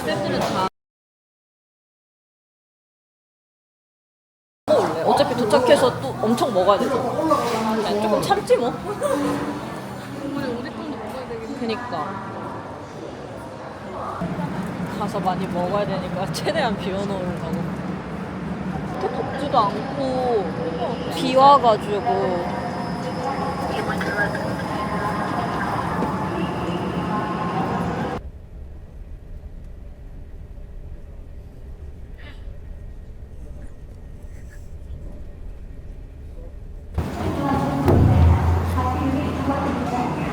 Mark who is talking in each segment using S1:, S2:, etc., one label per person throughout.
S1: 거기 세트는 다 먹을래. 어차피 도착해서 또 엄청 먹어야 되잖아. 그냥 조금 참지 뭐.
S2: 우리 돈도 먹어야 되겠네.
S1: 그니까 가서 많이 먹어야 되니까 최대한 비워놓으려고 그렇게 덥지도 않고 비 와가지고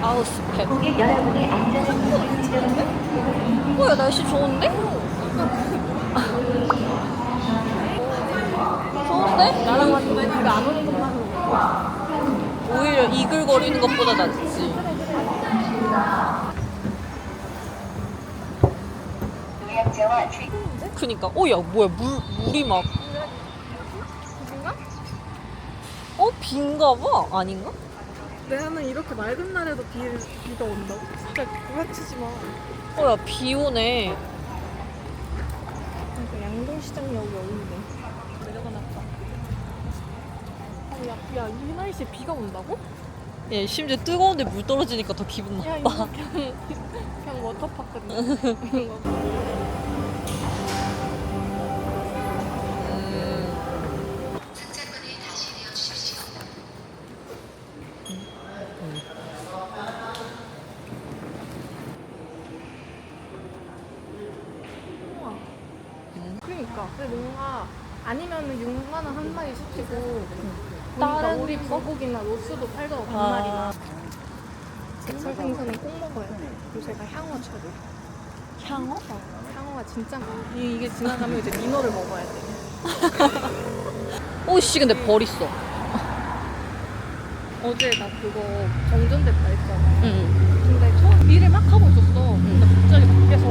S1: 아우 습해 뭐야 날씨 좋은데? 좋은데?
S2: 나랑 왔는데 네가 안 오는 것만
S1: 이글거리는 것보다 낫지 그니까 어 야 뭐야 물, 물이 막? 어? 빈가 봐? 아닌가?
S2: 내가는 이렇게 맑은 날에도 비, 비가 온다고? 진짜 구라치지 마.
S1: 어 야 비 오네
S2: 그러니까 양동시장역이 어딘데? 내려가놨다. 아, 야, 야, 이 날씨에 비가 온다고?
S1: 예, 심지어 뜨거운데 물 떨어지니까 더 기분
S2: 야, 이거
S1: 나빠
S2: 그냥, 그냥 워터파크인데. 이런 거.
S1: 음,
S2: 우와. 그러니까. 근데 뭔가 아니면은 6만 원 한 마리 시키고 다른
S1: 다른
S2: 우리
S1: 거?
S2: 불고기나 로스도 팔더라고 반
S1: 아.
S2: 마리나. 제철 생선은 꼭 먹어야 돼. 요새가 향어 철이.
S1: 향어?
S2: 어, 향어가 진짜 많아. 이- 이게 지나가면 이제 민어를 먹어야 돼.
S1: 오씨 근데 벌 있어
S2: 어제 나 그거 정전됐다 했잖아.
S1: 응.
S2: 근데 처음 일을 막 하고 있었어. 근데 갑자기 밖에서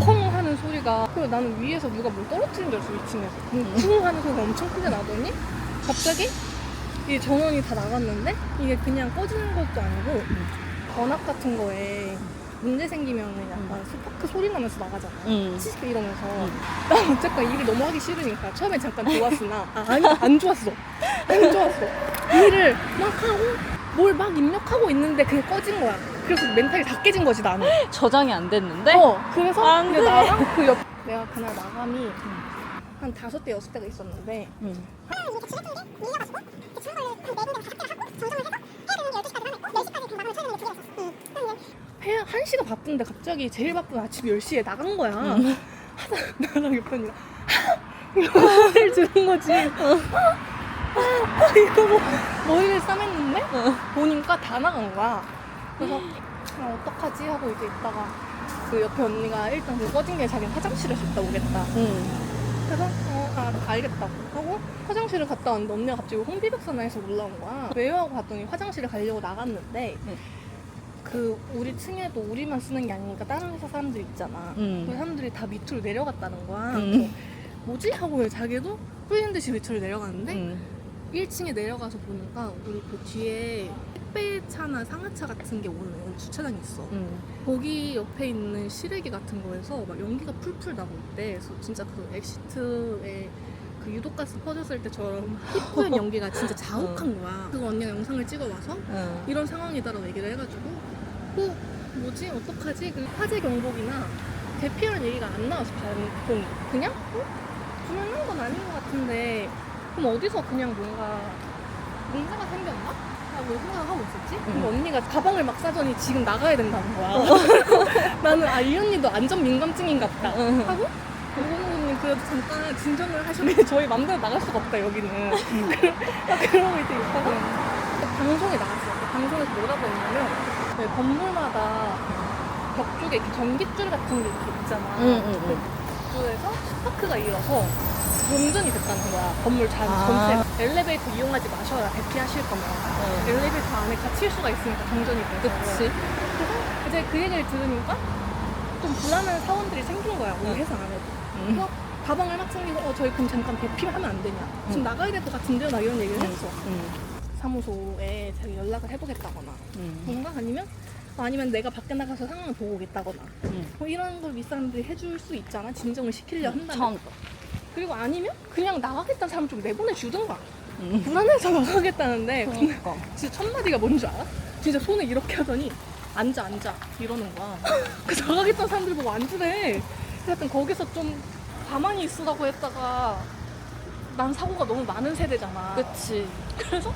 S2: 콩 하는 소리가 그리고 나는 위에서 누가 뭘 떨어뜨린 줄 알았어 2층에서. 근데 쿵 하는 소리가 엄청 크게 나더니 갑자기 이 전원이 다 나갔는데 이게 그냥 꺼지는 것도 아니고 전압 같은 거에 문제 생기면은 약간 스파크 소리 나면서 나가잖아.
S1: 응.
S2: 치식 이러면서
S1: 응.
S2: 난 어쨌건 일을 너무 하기 싫으니까 처음에 잠깐 좋았으나 아, 아니 안 좋았어 안 좋았어 일을 막 하고 뭘 막 입력하고 있는데 그게 꺼진 거야 그래서 멘탈이 다 깨진 거지 나는
S1: 저장이 안 됐는데?
S2: 어 그래서
S1: 안
S2: 이제
S1: 돼.
S2: 나랑 그 옆 내가 그날 마감이 한 다섯 대 여섯 대가 있었는데
S1: 응.
S2: 해, 한 시가 바쁜데 갑자기 제일 바쁜 아침 10시에 나간 거야. 하다 나랑 옆에 언니가 이러고 소리를 지른 거지 이러고 머리를 싸맸는데? 보니까 다 나간 거야. 그래서 아, 어떡하지? 하고 이제 있다가 그 옆에 언니가 일단 그 꺼진 게 자기는 화장실에서 있다 오겠다.
S1: 응.
S2: 그래서 어, 아, 알겠다고 하고 화장실을 갔다 왔는데 언니가 갑자기 홍비백선에서 올라온 거야. 왜요? 하고 봤더니 화장실에 가려고 나갔는데
S1: 응.
S2: 그 우리 층에도 우리만 쓰는 게 아니니까 다른 회사 사람들 있잖아.
S1: 응.
S2: 그 사람들이 다 밑으로 내려갔다는 거야.
S1: 응.
S2: 그래서 뭐지? 하고 자기도 홀린 듯이 밑으로 내려갔는데
S1: 응.
S2: 1층에 내려가서 보니까 우리 그 뒤에 택배차나 상하차 같은 게 오는 주차장이 있어.
S1: 응.
S2: 거기 옆에 있는 시래기 같은 거에서 막 연기가 풀풀 나고 있대. 그래서 진짜 그 엑시트에 그 유독가스 퍼졌을 때처럼 희뿌연 연기가 진짜 자욱한 거야. 그거 언니가 영상을 찍어와서
S1: 응.
S2: 이런 상황이다라고 얘기를 해가지고 어 뭐지 어떡하지? 그 화재 경보기나 대피하는 얘기가 안 나와서 보니 그냥 어? 불안한 건 아닌 것 같은데 그럼 어디서 그냥 뭔가 문제가 생겼나? 라고 생각하고 있었지? 근데
S1: 응.
S2: 언니가 가방을 막 싸더니 지금 나가야 된다는 거야. 나는 아 이 언니도 안전 민감증인가 보다
S1: 응.
S2: 하고 고모님 그래도 잠깐 진정을 하시면 저희 맘대로 나갈 수가 없다 여기는 그러- 그러고 이제 있다가 방송에 나왔어요 그 방송에서 뭐라고 했냐면 왜 건물마다 벽 쪽에 이렇게 전깃줄 같은 게 이렇게 있잖아
S1: 응, 응,
S2: 그
S1: 응.
S2: 벽줄에서 스파크가 일어서 전전이 됐다는 거야 건물 전,
S1: 아.
S2: 전체 엘리베이터 이용하지 마셔라 대피하실 거면
S1: 응.
S2: 엘리베이터 안에 갇힐 수가 있으니까 정전이 돼서
S1: 그치.
S2: 그래서 이제 그 얘기를 들으니까 좀 불안한 사원들이 생긴 거야 우리
S1: 응.
S2: 회사 안에도
S1: 응.
S2: 그래서 가방을 막 챙기고 어 저희 그럼 잠깐 대피하면 안 되냐 지금 나가야 될 것 같은데요 나 이런 얘기를
S1: 응.
S2: 했어
S1: 응.
S2: 사무소에 제가 연락을 해보겠다거나
S1: 음.
S2: 뭔가 아니면 아니면 내가 밖에 나가서 상황을 보고 오겠다거나
S1: 음.
S2: 뭐 이런 걸 윗사람들이 해줄 수 있잖아 진정을 시키려 한다면
S1: 처음
S2: 그리고 아니면 그냥 나가겠다는 사람 좀 내보내 주든가
S1: 음.
S2: 불안해서 나가겠다는데
S1: 그러니까.
S2: 진짜 첫 마디가 뭔 줄 알아? 진짜 손을 이렇게 하더니 앉아 앉아 이러는 거야. 그 나가겠다는 사람들 보고 앉으래. 하여튼 거기서 좀 가만히 있으라고 했다가 난 사고가 너무 많은 세대잖아.
S1: 그치.
S2: 그래서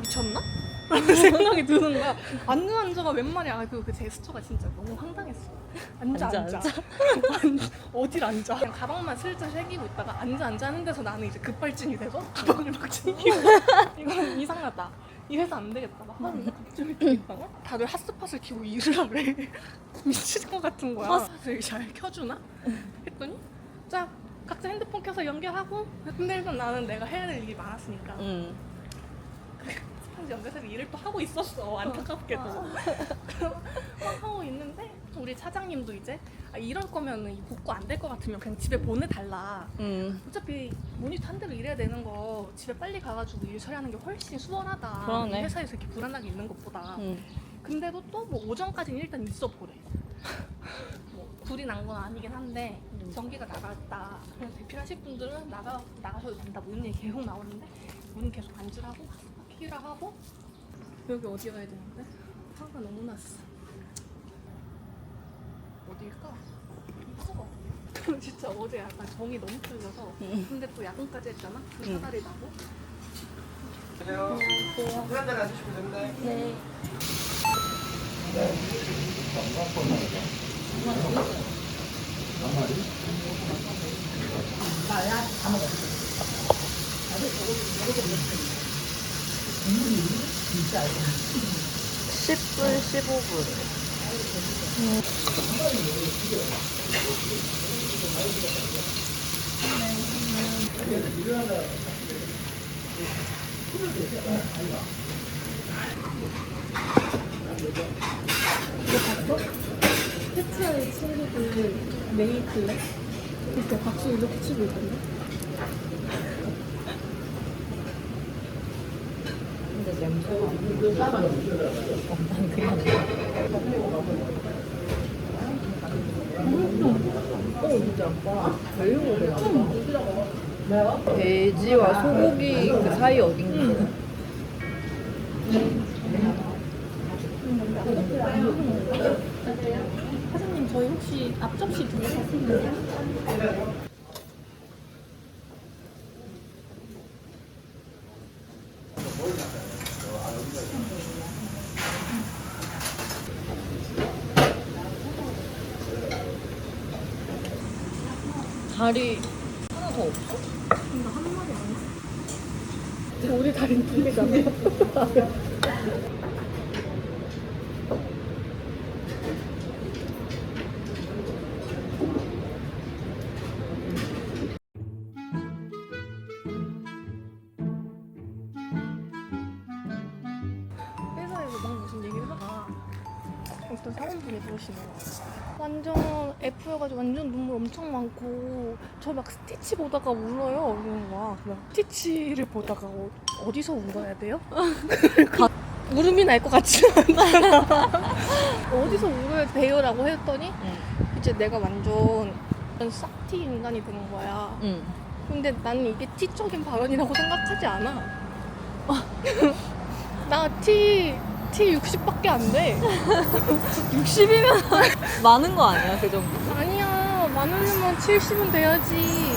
S2: 미쳤나? 라는 생각이 드는 거야. 앉아 앉아가 웬 말이야. 그, 그 제스처가 진짜 너무 황당했어. 앉아
S1: 앉아,
S2: 앉아.
S1: 앉아.
S2: 어딜 앉아? 그냥 가방만 슬쩍 새기고 있다가 앉아 앉아 하는 데서 나는 이제 급발진이 돼서 가방을 막 챙기고 이건 이상하다. 이래서 안 되겠다. 막 하루 갑자기 이렇게 있다가 다들 핫스팟을 키고 일을 하래. 미칠 것 같은 거야. 핫스팟을 잘 켜주나? 했더니 자 각자 핸드폰 켜서 연결하고 근데 일단 나는 내가 해야 될 일이 많았으니까
S1: 음.
S2: 스펀지 연결해서 일을 또 하고 있었어. 안타깝게도. 막 하고 있는데 우리 차장님도 이제 아, 이럴 거면은 이 복구 안 될 것 같으면 그냥 집에 보내달라.
S1: 음.
S2: 어차피 모니터 한 대로 일해야 되는 거 집에 빨리 가가지고 일 처리하는 게 훨씬 수월하다.
S1: 그러네.
S2: 회사에서 이렇게 불안하게 있는 것보다.
S1: 음.
S2: 근데도 또 뭐 오전까지는 일단 있어 보래. 뭐 불이 난 건 아니긴 한데
S1: 음.
S2: 전기가 나갔다. 그래서 대필하실 분들은 나가, 나가셔도 된다. 뭐 이런 얘기 계속 나오는데 문 계속 안주라고 키라 하고 여기 어디 가야 되는데 화가 너무 났어 어딜까? 이거 진짜 어제 약간 정이 너무 풀려서
S1: 음.
S2: 근데 또 야근까지 했잖아 그. 사다리 나고
S3: 안녕하세요. 물 한잔 하시면 됩니다.
S1: 네. 십 불, 십오 불.
S2: 패치아의 친구들 메이플레 이렇게 박수 이렇게 치고 있던데
S1: 그냥. 돼지와 소고기 그 사이 어딘가.
S2: 사장님 저희 혹시 앞접시 두개 샀습니다
S1: 다리 하나 더 없어?
S2: 근데 한 마리 안 했어 우리 다리는 두 개잖아 어떤 사원분이 그러시는 거야. 완전 F여가지고 완전 눈물 엄청 많고 저 막 스티치 보다가 울어요 이러는 거야. 그냥 스티치를 보다가 어, 어디서 울어야 돼요? 울음이 날 것 같지 않아. 어디서 울어야 돼요라고 했더니
S1: 응.
S2: 이제 내가 완전 싹티 인간이 된 거야.
S1: 응.
S2: 근데 나는 이게 티적인 발언이라고 생각하지 않아. 나 티, 티 60밖에 안 돼.
S1: 60이면 많은 거 아니야, 그 정도?
S2: 아니야, 많으면 70은 돼야지.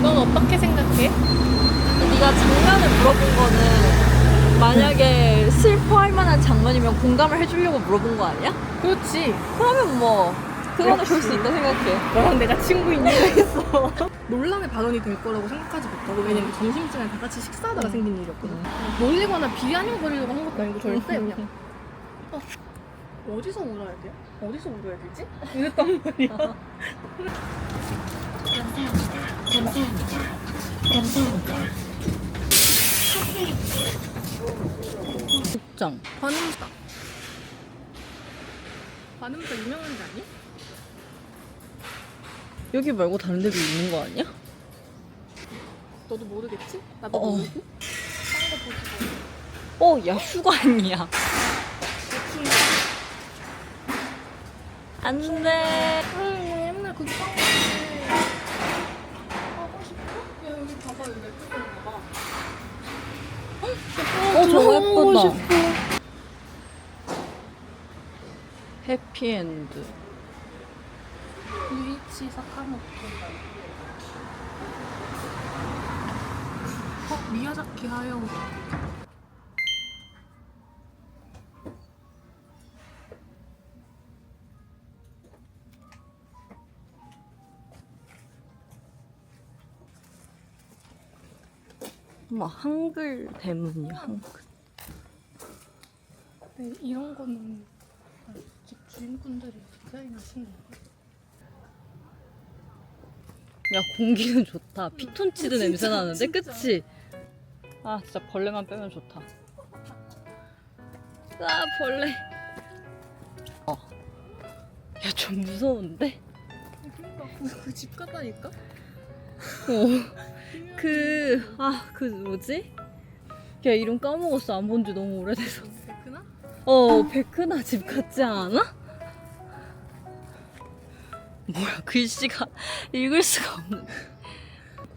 S2: 넌 어떻게 생각해?
S1: 네가 장난을 물어본 거는 만약에 슬퍼할 만한 장면이면 공감을 해주려고 물어본 거 아니야?
S2: 그렇지.
S1: 그러면 뭐 그거는 볼 수 있다 생각해.
S2: 너랑 내가 친구인 이유가 있어. 논란의 발언이 될 거라고 생각하지 못하고, 왜냐면 점심시간에 다 같이 식사하다가 생긴 일이었거든. 놀리거나 비아냥거리려고 한 것도 아니고 절대 그냥. 어, 어디서 울어야 돼요? 어디서 울어야 되지? 이랬단 말이야.
S1: 국장.
S2: 관음사. 관음사 유명한 데 아니?
S1: 여기 말고 다른 데도 있는 거 아니야?
S2: 너도 모르겠지? 나도
S1: 어.
S2: 모르고. 딴거 보지.
S1: 어, 야, 아니야. 안 돼.
S2: 아, 맨날 그거 하고 하고 싶어? 야 여기 봐봐 여기 예쁘게 봐.
S1: 어, 저거 예쁘다. 해피엔드.
S2: 유이치 사카모토. 어 미야자키 하야오.
S1: 뭐 한글 대문이야, 한글.
S2: 네, 이런 거는 집 주인분들이 디자인하신 거예요.
S1: 야, 공기는 좋다. 피톤치드 냄새
S2: 진짜,
S1: 나는데. 그치? 아, 진짜 벌레만 빼면 좋다. 아, 벌레. 어. 야, 좀 무서운데?
S2: 그러니까 그집 같다니까?
S1: 어. 그, 아, 그 뭐지? 야, 이름 까먹었어. 안 본 지 너무 오래돼서.
S2: 베크나?
S1: 어, 베크나 집 같지 않아? 뭐야, 글씨가 읽을 수가 없네.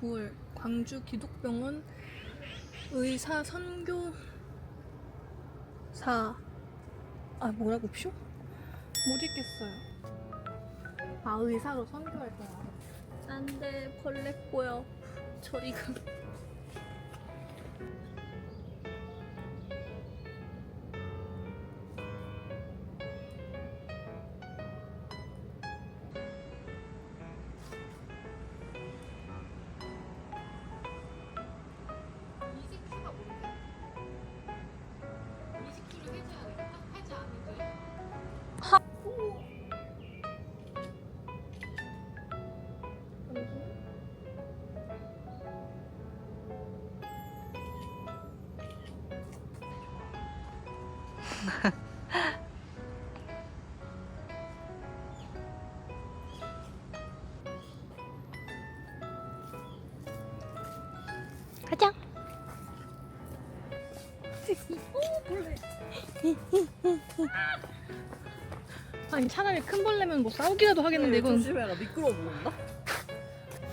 S2: 9월 광주 기독병원 의사 선교사 아 뭐라고 쇼? 못 읽겠어요. 아 의사로 선교할 거야.
S1: 안 돼, 벌레 꼬여. 저리가. 가자.
S2: 아니 차라리 큰 벌레면 뭐 싸우기라도 하겠는데 이건
S1: 조심해라, 미끄러워 보인다?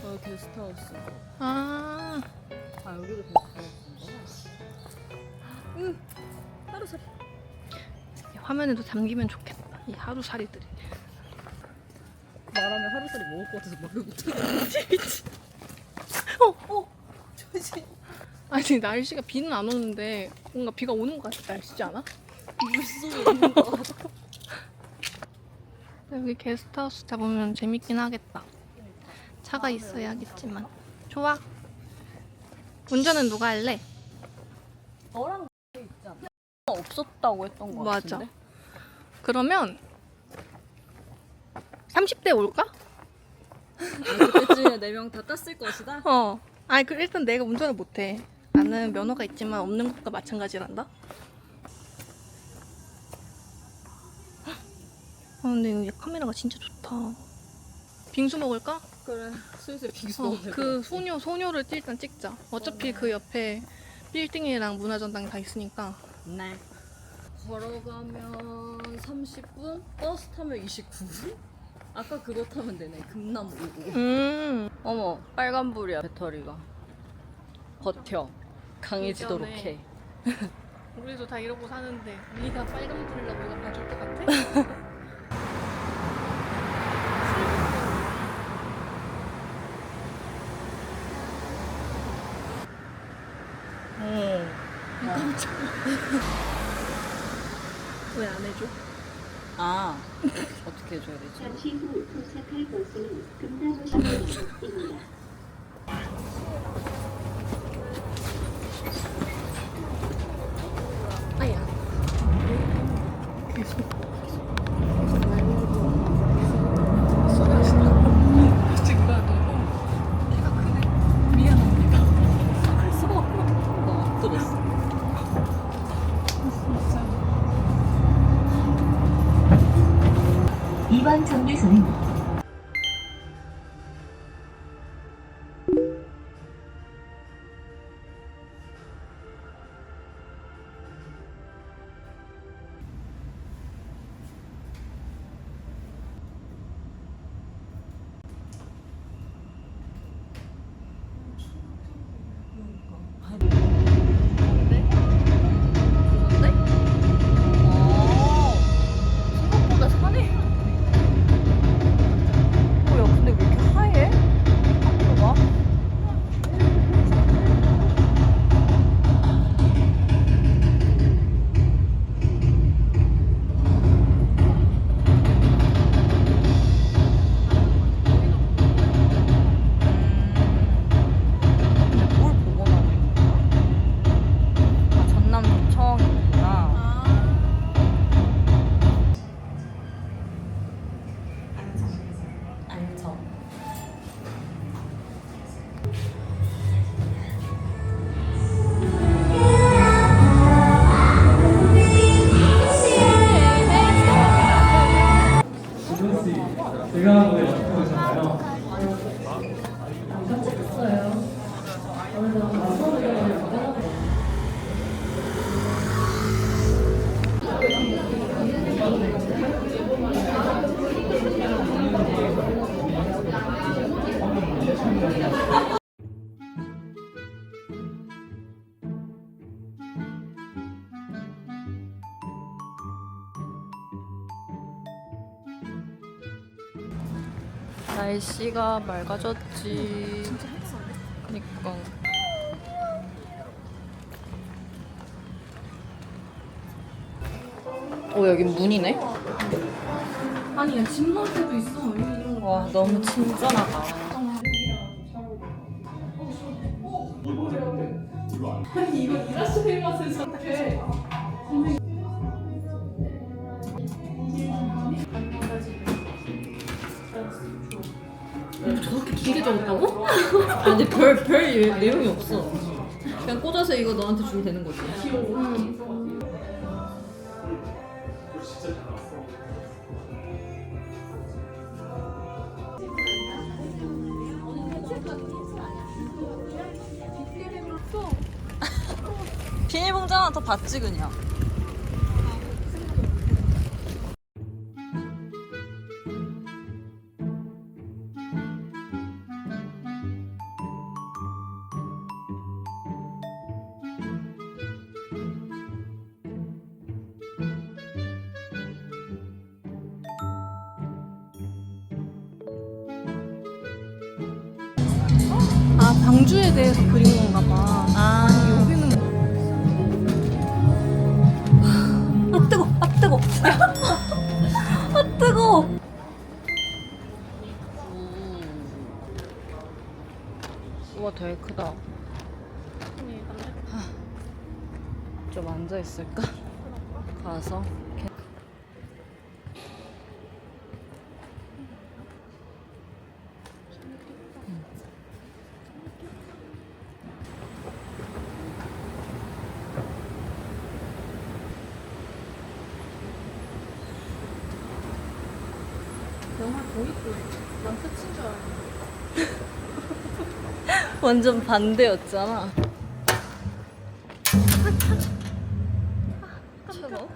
S1: 어, 게스트하우스.
S2: 아
S1: 아, 여기도
S2: 화면에도 담기면 좋겠다. 이 하루살이들이.
S1: 말하면 하루살이 먹을 것 같아서 말을 못하겠지.
S2: 어, 어. 조심. 아니 날씨가 비는 안 오는데 뭔가 비가 오는 것 같아 날씨지 않아?
S1: 물속에 있는 거 같아.
S2: 여기 게스트하우스 잡으면 재밌긴 하겠다. 차가 있어야겠지만. 좋아. 운전은 누가 할래?
S1: 너랑 있잖아. 없었다고 했던 거
S2: 맞아.
S1: 같은데.
S2: 그러면 30대 올까?
S1: 그때쯤에 네명 다 땄을 것이다.
S2: 어. 아니 그 일단 내가 운전을 못해. 나는 면허가 있지만 없는 것과 마찬가지란다. 아 근데 여기 카메라가 진짜 좋다. 빙수 먹을까?
S1: 그래. 슬슬 빙수
S2: 어,
S1: 될것
S2: 그. 소녀 소녀를 일단 찍자. 어차피 그 옆에 빌딩이랑 문화전당 다 있으니까.
S1: 네. 걸어가면 30분, 버스 타면 29분? 아까 그거 타면 되네. 금남 오고.
S2: 음.
S1: 어머, 빨간불이야 배터리가. 버텨. 강해지도록
S2: 이전에.
S1: 해.
S2: 우리도 다 이러고 사는데 네가 빨간 불이라고 이거 봐줄 것 같아?
S1: 응.
S2: 왜 안 해줘?
S1: 아, 어떻게 해줘야 되지?
S4: 잠시 후 도착할 버스는 금남으시입니다. 이번 정류소는
S1: 날씨가 맑아졌지. 진짜 그니까. 오 여기 문이네.
S2: 아니 야, 집 넣을 때도 있어
S1: 와 너무 친절하다.
S2: 저렇게 길게 적었다고?
S1: 아 근데 별, 별 내용이 없어. 그냥 꽂아서 이거 너한테 주면 되는 거지. 비닐봉지 하나 더 받지 그냥.
S2: 아 방주에 대해서 그린 건가 봐
S1: 아,
S2: 여기는
S1: 아 뜨거, 아 뜨거, 아 뜨거. 우와 되게 크다. 좀 앉아 있을까? 가서.
S2: 영화 보이고 난 끝인 줄 알았는데
S1: 완전 반대였잖아. 차가워?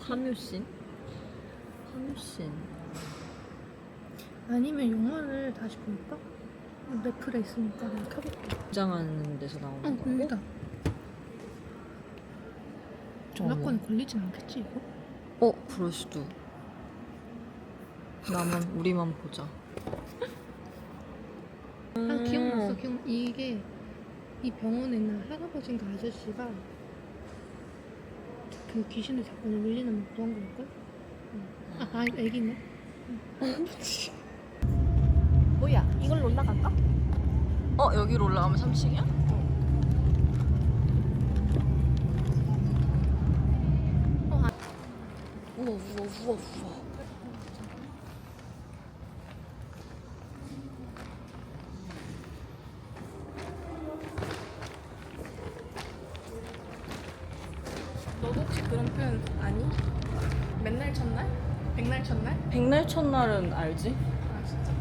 S1: 함유신? 함유신.
S2: 아니면 영화를 다시 볼까? 넷플에 있으니까 내가 켜볼게
S1: 입장하는 데서 나오는
S2: 어
S1: 거.
S2: 여기다 저작권에 걸리진 않겠지 이거?
S1: 어, 그럴 수도. 나만 우리만 보자.
S2: 아 기억났어 기억 이게 이 병원에 있는 할아버지인가 아저씨가 그 귀신을 잡고 밀리는 뭐 그런 걸걸? 응. 아, 아 애기네 뭐야 이걸로 올라갈까?
S1: 어, 여기로 올라가면 3층이야? 우와, 우와, 우와, 우와.
S2: 너도 혹시 그런 표현 아니? 맨날 첫날? 백날 첫날?
S1: 백날 첫날은 알지?
S2: 아 진짜?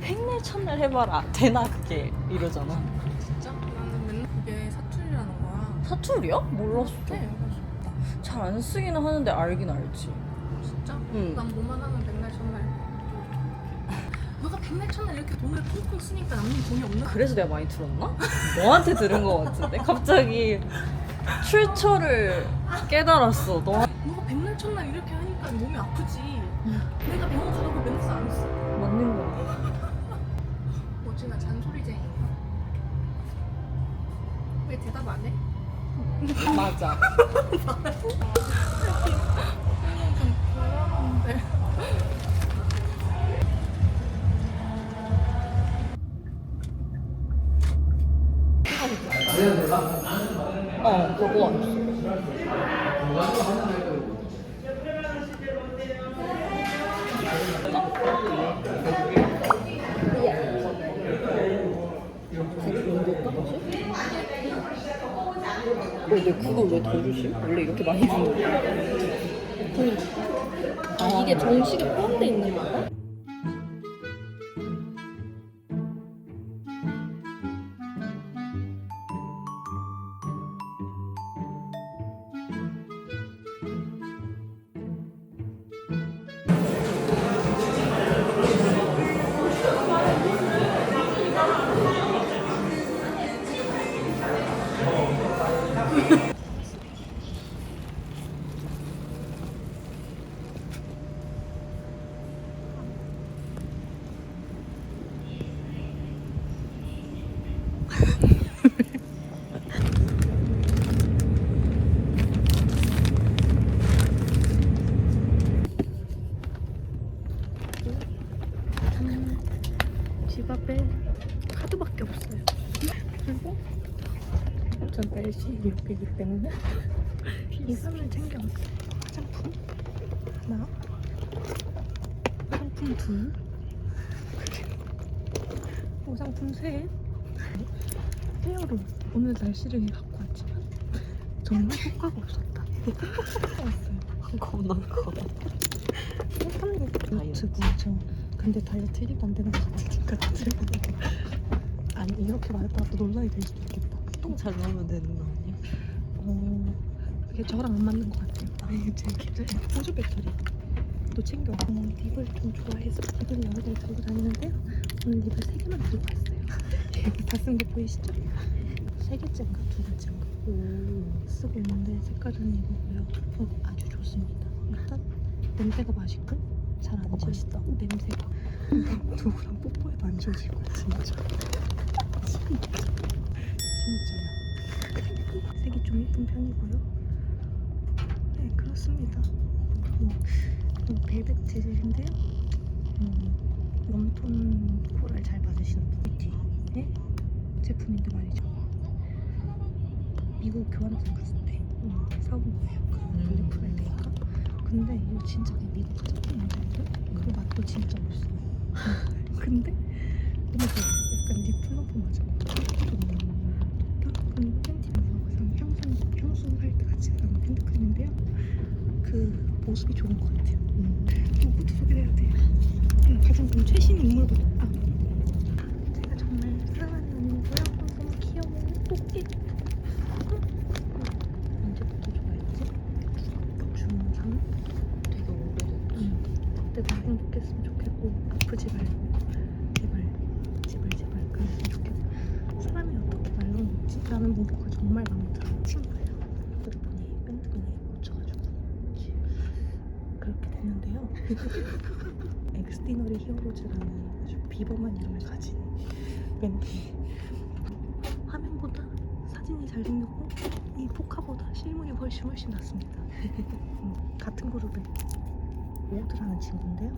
S1: 백날 첫날 해봐라. 되나 그게 이러잖아.
S2: 진짜? 나는 맨날 그게 사투리라는 거야
S1: 사투리야? 몰랐어.
S2: 네
S1: 잘 안 쓰기는 하는데 알긴 알지.
S2: 진짜?
S1: 응.
S2: 난 뭐만 하면 백날 첫날 너가 백날 첫날 이렇게 돈을 콩콩 쓰니까 남는 돈이 없나?
S1: 그래서 내가 많이 들었나? 너한테 들은 거 같은데 갑자기 출처를 깨달았어. 너
S2: 너가 백날 첫날 이렇게 하니까 몸이 아프지 내가 병원 가라고 맨날 안 했어
S1: 맞는 거야.
S2: 뭐지 나 잔소리쟁이 왜 대답 안 해?
S1: 맞아.
S2: 좀 그러는데
S1: 어, 그거 그걸 왜 더 주시? 원래 이렇게 많이 주는 거야?
S2: 아 이게 정식에 포함돼 있는 거야?
S5: 이렇게이기 때문에 이거를 챙겨왔어요. 화장품 하나, 화장품 둘, 그리고 화장품 셋. 헤어로 오늘 날씨를 갖고 왔지만 정말 효과가 없었다. 왔어요.
S1: 겁나 커.
S5: 다이어트 맞아. 근데 다이어트 1위도 안 되는 것 같으니까 아니 이렇게 말했다가 또 논란이 될 수도 있겠다.
S1: 똥잘 넣으면 되는 거?
S5: 어, 이게 저랑 안 맞는 것 같아요. 네, 제 보조 배터리 또 챙겨. 어, 립을 좀 좋아해서 립을 여러 개 들고 다니는데요. 오늘 립을 세 개만 들고 왔어요. 다쓴 거 보이시죠? 세 개째인가 두 개째인가 쓰고 있는데 색깔은 이거고요. 어, 아주 좋습니다. 일단 냄새가 맛있고 잘안
S1: 어,
S5: 지워.
S1: 맛있다.
S5: 냄새가 누구랑 뽀뽀해도 안 지워질 거야 진짜. 진짜 요. 색이 좀 예쁜 편이고요. 네, 그렇습니다. 음, 음, 벨벳 재질인데요. 음, 웜톤 코랄 잘 받으시는 뷰티의 제품인데 말이죠. 미국 교환학생 갔을 때 음, 사온 거예요. 그
S1: 음.
S5: 블랙 프라이데이가. 근데 이거 진짜 그냥 미국 화장품 모델인데 그 맛도 진짜 없어. 근데 너무 좋아. 약간 립 플럼프 맞아. 그 보습이 좋은 것 같아요. 음. 이것도 소개해야 돼요. 음, 가장 좀 최신 인물부터. 아, 제가 정말 사랑하는 언니고요. 너무 귀여워. 똑띠. 언제부터 좋아했지? 중3?
S1: 되게 오래됐지.
S5: 응. 그때도 행복했으면 좋겠고 아프지 말고 제발 제발 제발 그랬으면 좋겠고 사람이 어떻게 말로 먹지? 라는 문구가 정말 마음에 들어요 친구예요 그러다 보니 밴드분에 꽂혀가지고 그렇게 됐는데요 엑스티너리 히어로즈라는 아주 비범한 이름을 가진 밴드 화면보다 사진이 잘생겼고 이 포카보다 실물이 훨씬 훨씬 낫습니다 음, 같은 그룹의 오드라는 친구인데요.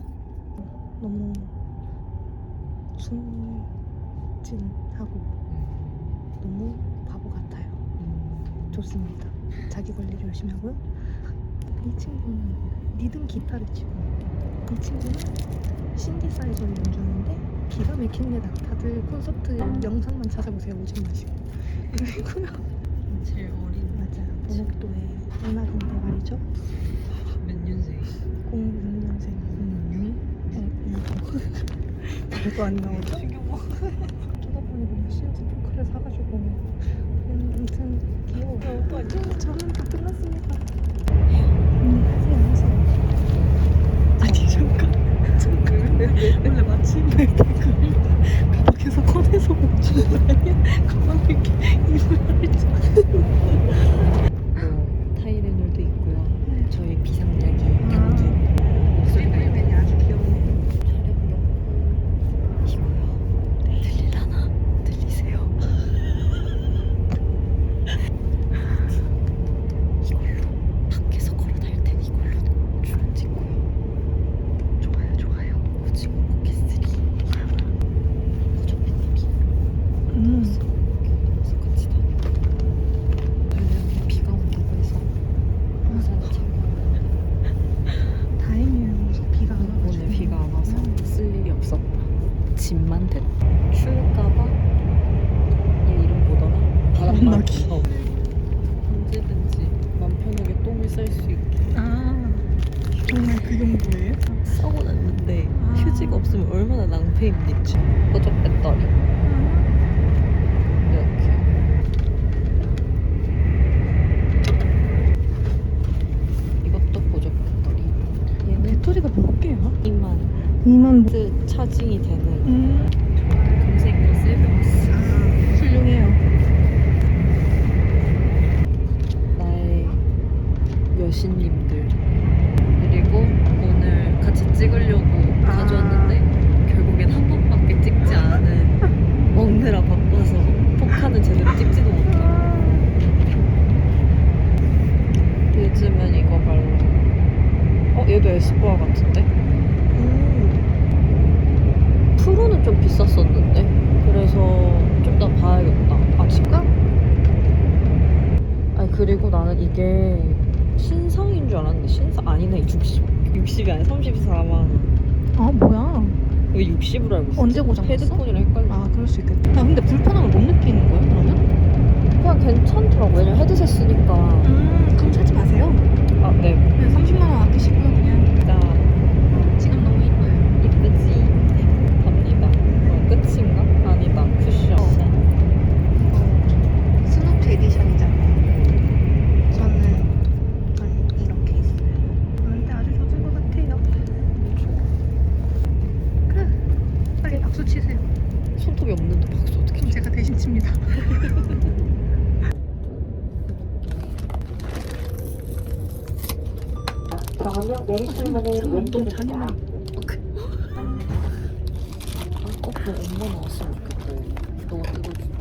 S5: 어, 너무 순진하고 너무 바보 같아요.
S1: 음.
S5: 좋습니다. 자기 관리를 열심히 하고요. 이 친구는 리듬 기타를 치고 이 친구는 신디사이저를 연주하는데 기가 막힙니다. 다들 콘서트 영상만 찾아보세요. 오지 마시고. 그리고요.
S1: 제일 어린
S5: 맞아요. 번옥도의 한나인데 말이죠.
S1: 몇 년생?
S5: 06년생. 별도 안 나오죠? 쳐다보니 뭔가 시어스 포크를 사가지고 음, 아무튼 귀여워 음, 저는 다 끝났습니다 음, 하세요 하세요 아니 잠깐 잠깐 원래 마침 댓글 가방에서 꺼내서 멈춘 거 아니야? 가방에 이렇게 입을 할줄
S1: 뭐 타이레놀도 있고요. 저희 비상약이 담긴 목소리가
S5: 벨벳이 아주 귀여워
S1: 이거요. 들리려나? 들리세요? 이걸로 밖에서 걸어다닐 땐 이걸로 줄을 찍고요.
S5: 좋아요 좋아요
S1: 오징어 포켓3 호조배님이
S5: 음.
S1: 그래서 같이 다니고 왜냐면 비가 온다고 해서 우산을 챙겨요.
S5: 다행이에요 비가 안 와가지고
S1: 오늘 비가 안 와서 쓸 일이 없었다. 짐만 됐다. 추울까봐 얘 이름 어. 언제든지 맘 편하게 똥을 쌀 수 있게
S5: 아 정말 그 정도예요?
S1: 써고 났는데
S5: 아.
S1: 휴지가 없으면 얼마나 낭패입니까? 보조 배터리 이렇게 이것도 보조 배터리 얘는
S5: 배터리가 몇 개야?
S1: 2만
S5: 2만
S1: 트 차징이 되는
S5: 음.
S1: 당신님들 그리고 오늘 같이 찍으려고
S5: 아.
S1: 가져왔는데 결국엔 한 번밖에 찍지 않은 먹느라 바빠서 포카는 제대로 찍지도 못해요 요즘은 이거 말고 어? 얘도 에스쁘아 같은데? 음. 프로는 좀 비쌌었는데 그래서 좀 더 봐야겠다 아침가? 그리고 나는 이게 신상인 줄 알았는데 신상 아니네 60 60이 아니라 34만 원.
S2: 아 뭐야?
S1: 왜 60으로 알고 있어?
S2: 언제 고장 났어?
S1: 헤드폰이랑 헷갈려.
S2: 아 그럴 수 있겠다. 아 근데 불편함을 못 느끼는 거야 그러면?
S1: 그냥 괜찮더라고. 왜냐면 헤드셋 쓰니까.
S2: 음 그럼 사지 마세요.
S1: 아 네.
S2: 그냥 30만 원 아끼시고요 그냥.
S1: 자
S2: 지금 너무 이뻐요.
S1: 이쁘지. 갑니다. 어, 끝인가? 아니다. 쿠션.
S2: 이거 스누피 에디션이잖아요. 저는 전 이렇게 있어요. 저한테 아주 좋은 것 같아요. 그래, 빨리 박수 치세요.
S1: 손톱이 없는데 박수 어떻게
S2: 그럼 제가 대신 칩니다.
S4: 정원역 내리실문을
S2: 너무 잔인한.
S1: 거꾸로 엄마 나왔으면 좋겠다. 너가 뜯